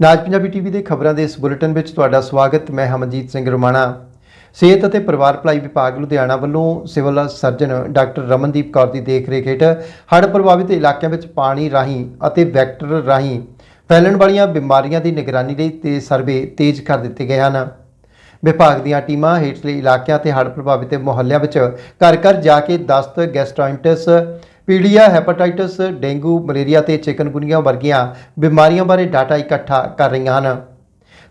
ਨਾਜ Punjabi TV ਦੇ ਖਬਰਾਂ ਦੇ ਇਸ ਬੁਲੇਟਿਨ ਵਿੱਚ ਤੁਹਾਡਾ ਸਵਾਗਤ, ਮੈਂ ਹਮਨਜੀਤ ਸਿੰਘ ਰਮਾਣਾ। ਸਿਹਤ ਅਤੇ ਪਰਿਵਾਰ ਭਲਾਈ ਵਿਭਾਗ ਲੁਧਿਆਣਾ ਵੱਲੋਂ civil surgeon doctor Ramandeep Kaur ਦੀ ਦੇਖਰੇਖ ਹੇਠ ਹੜ੍ਹ ਪ੍ਰਭਾਵਿਤ ਇਲਾਕਿਆਂ ਵਿੱਚ ਪਾਣੀ ਰਾਹੀਂ ਅਤੇ ਵੈਕਟਰ ਰਾਹੀਂ ਫੈਲਣ ਵਾਲੀਆਂ ਬਿਮਾਰੀਆਂ ਦੀ ਨਿਗਰਾਨੀ ਲਈ ਤੇ ਸਰਵੇ ਤੇਜ਼ ਕਰ ਦਿੱਤੇ ਗਏ ਹਨ। ਵਿਭਾਗ ਦੀਆਂ ਟੀਮਾਂ ਹੇਠਲੇ ਇਲਾਕਿਆਂ ਤੇ ਹੜ੍ਹ ਪ੍ਰਭਾਵਿਤ ਮੁਹੱਲਿਆਂ ਵਿੱਚ ਘਰ ਘਰ ਜਾ ਕੇ ਦਸਤ ਗੈਸਟ੍ਰਾਇੰਟਿਸ ਪੀਲੀਆ ਹੈਪੇਟਾਈਟਸ ਡੇਂਗੂ, ਮਲੇਰੀਆ ਤੇ ਚਿਕਨਗੁਨੀਆ ਵਰਗੀਆਂ ਬਿਮਾਰੀਆਂ ਬਾਰੇ ਡਾਟਾ ਇਕੱਠਾ ਕਰ ਰਹੀਆਂ ਹਨ।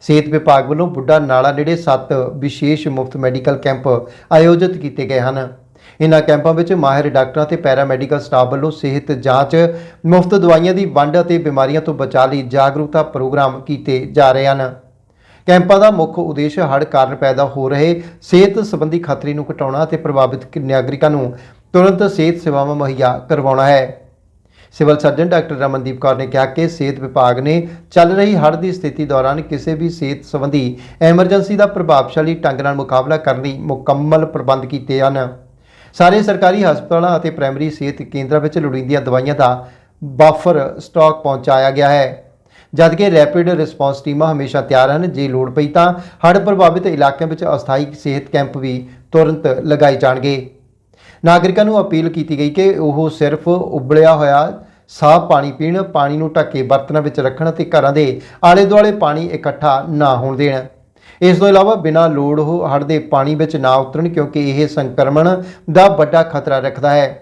ਸਿਹਤ ਵਿਭਾਗ ਵੱਲੋਂ ਬੁੱਢਾ ਨਾਲਾ ਨੇੜੇ 7 ਵਿਸ਼ੇਸ਼ ਮੁਫਤ ਮੈਡੀਕਲ ਕੈਂਪ ਆਯੋਜਿਤ ਕੀਤੇ ਗਏ ਹਨ। ਇਨ੍ਹਾਂ ਕੈਂਪਾਂ ਵਿੱਚ ਮਾਹਿਰ ਡਾਕਟਰਾਂ ਤੇ ਪੈਰਾਮੈਡੀਕਲ ਸਟਾਫ ਵੱਲੋਂ ਸਿਹਤ ਜਾਂਚ, ਮੁਫਤ ਦਵਾਈਆਂ ਦੀ ਵੰਡ ਅਤੇ ਬਿਮਾਰੀਆਂ ਤੋਂ ਬਚਾਅ ਲਈ ਜਾਗਰੂਕਤਾ ਪ੍ਰੋਗਰਾਮ ਕੀਤੇ ਜਾ ਰਹੇ ਹਨ। ਕੈਂਪਾਂ ਦਾ ਮੁੱਖ ਉਦੇਸ਼ ਹੜ੍ਹ ਕਾਰਨ ਪੈਦਾ ਹੋ ਰਹੇ ਸਿਹਤ ਸੰਬੰਧੀ ਖਤਰੇ ਨੂੰ ਘਟਾਉਣਾ ਅਤੇ ਪ੍ਰਭਾਵਿਤ ਨਾਗਰਿਕਾਂ ਨੂੰ ਤੁਰੰਤ ਸਿਹਤ ਸੇਵਾਵਾਂ ਮੁਹੱਈਆ ਕਰਵਾਉਣਾ ਹੈ। Civil surgeon doctor Ramandeep Kaur ਨੇ ਕਿਹਾ ਕਿ ਸਿਹਤ ਵਿਭਾਗ ਨੇ ਚੱਲ ਰਹੀ ਹੜ੍ਹ ਦੀ ਸਥਿਤੀ ਦੌਰਾਨ ਕਿਸੇ ਵੀ ਸਿਹਤ ਸੰਬੰਧੀ ਐਮਰਜੈਂਸੀ ਦਾ ਪ੍ਰਭਾਵਸ਼ਾਲੀ ਢੰਗ ਨਾਲ ਮੁਕਾਬਲਾ ਕਰਨ ਲਈ ਮੁਕੰਮਲ ਪ੍ਰਬੰਧ ਕੀਤੇ ਹਨ। ਸਾਰੇ ਸਰਕਾਰੀ ਹਸਪਤਾਲਾਂ ਅਤੇ ਪ੍ਰਾਇਮਰੀ ਸਿਹਤ ਕੇਂਦਰਾਂ ਵਿੱਚ ਲੋੜੀਂਦੀਆਂ ਦਵਾਈਆਂ ਦਾ ਬਫਰ ਸਟਾਕ ਪਹੁੰਚਾਇਆ ਗਿਆ ਹੈ। ਜਦਕਿ ਰੈਪਿਡ ਰਿਸਪਾਂਸ ਟੀਮਾਂ ਹਮੇਸ਼ਾ ਤਿਆਰ ਹਨ, ਜੇ ਲੋੜ ਪਈ ਤਾਂ ਹੜ੍ਹ ਪ੍ਰਭਾਵਿਤ ਇਲਾਕਿਆਂ ਵਿੱਚ ਅਸਥਾਈ ਸਿਹਤ ਕੈਂਪ ਵੀ ਤੁਰੰਤ ਲਗਾਏ ਜਾਣਗੇ। ਨਾਗਰਿਕਾਂ ਨੂੰ ਅਪੀਲ ਕੀਤੀ ਗਈ ਕਿ ਉਹ ਸਿਰਫ ਉਬਲਿਆ ਹੋਇਆ ਸਾਫ਼ ਪਾਣੀ ਪੀਣ, ਪਾਣੀ ਨੂੰ ਢੱਕੇ ਬਰਤਨਾਂ ਵਿੱਚ ਰੱਖਣ ਅਤੇ ਘਰਾਂ ਦੇ ਆਲੇ ਦੁਆਲੇ ਪਾਣੀ ਇਕੱਠਾ ਨਾ ਹੋਣ ਦੇਣ। ਇਸ ਤੋਂ ਇਲਾਵਾ ਬਿਨਾਂ ਲੋੜ ਹੋ ਹੜ੍ਹ ਦੇ ਪਾਣੀ ਵਿੱਚ ਨਾ ਉਤਰਨ ਕਿਉਂਕਿ ਇਹ ਸੰਕਰਮਣ ਦਾ ਵੱਡਾ ਖਤਰਾ ਰੱਖਦਾ ਹੈ।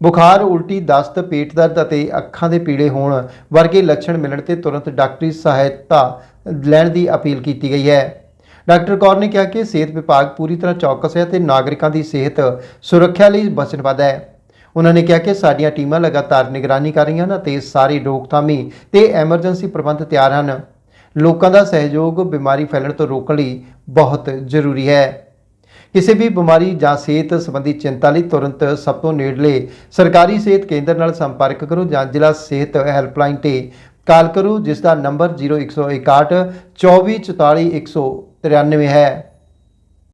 ਬੁਖਾਰ, ਉਲਟੀ ਦਸਤ, ਪੇਟ ਦਰਦ ਅਤੇ ਅੱਖਾਂ ਦੇ ਪੀੜੇ ਹੋਣ ਵਰਗੇ ਲੱਛਣ ਮਿਲਣ ਤੇ ਤੁਰੰਤ ਡਾਕਟਰੀ ਸਹਾਇਤਾ ਲੈਣ ਦੀ ਅਪੀਲ ਕੀਤੀ ਗਈ ਹੈ। ਡਾਕਟਰ ਕੌਰ ਨੇ ਕਿਹਾ ਕਿ ਸਿਹਤ ਵਿਭਾਗ ਪੂਰੀ ਤਰ੍ਹਾਂ ਚੌਕਸ ਹੈ ਤੇ ਨਾਗਰਿਕਾਂ ਦੀ ਸਿਹਤ ਸੁਰੱਖਿਆ ਲਈ ਵਚਨਬੱਧ ਹੈ। ਉਹਨਾਂ ਨੇ ਕਿਹਾ ਕਿ ਸਾਡੀਆਂ ਟੀਮਾਂ ਲਗਾਤਾਰ ਨਿਗਰਾਨੀ ਕਰ ਰਹੀਆਂ ਹਨ ਅਤੇ ਸਾਰੇ ਰੋਕਥਾਮੀ ਤੇ ਐਮਰਜੈਂਸੀ ਪ੍ਰਬੰਧ ਤਿਆਰ ਹਨ। ਲੋਕਾਂ ਦਾ ਸਹਿਯੋਗ ਬਿਮਾਰੀ ਫੈਲਣ ਤੋਂ ਰੋਕਣ ਲਈ ਬਹੁਤ ਜ਼ਰੂਰੀ ਹੈ। ਕਿਸੇ ਵੀ ਬਿਮਾਰੀ ਜਾਂ ਸਿਹਤ ਸੰਬੰਧੀ ਚਿੰਤਾ ਲਈ ਤੁਰੰਤ ਸਭ ਤੋਂ ਨੇੜਲੇ ਸਰਕਾਰੀ ਸਿਹਤ ਕੇਂਦਰ ਨਾਲ ਸੰਪਰਕ ਕਰੋ ਜਾਂ ਜ਼ਿਲ੍ਹਾ ਸਿਹਤ ਹੈਲਪਲਾਈਨ ਤੇ ਕਾਲ ਕਰੋ, ਜਿਸ ਦਾ ਨੰਬਰ 0161 2444 193 ਹੈ।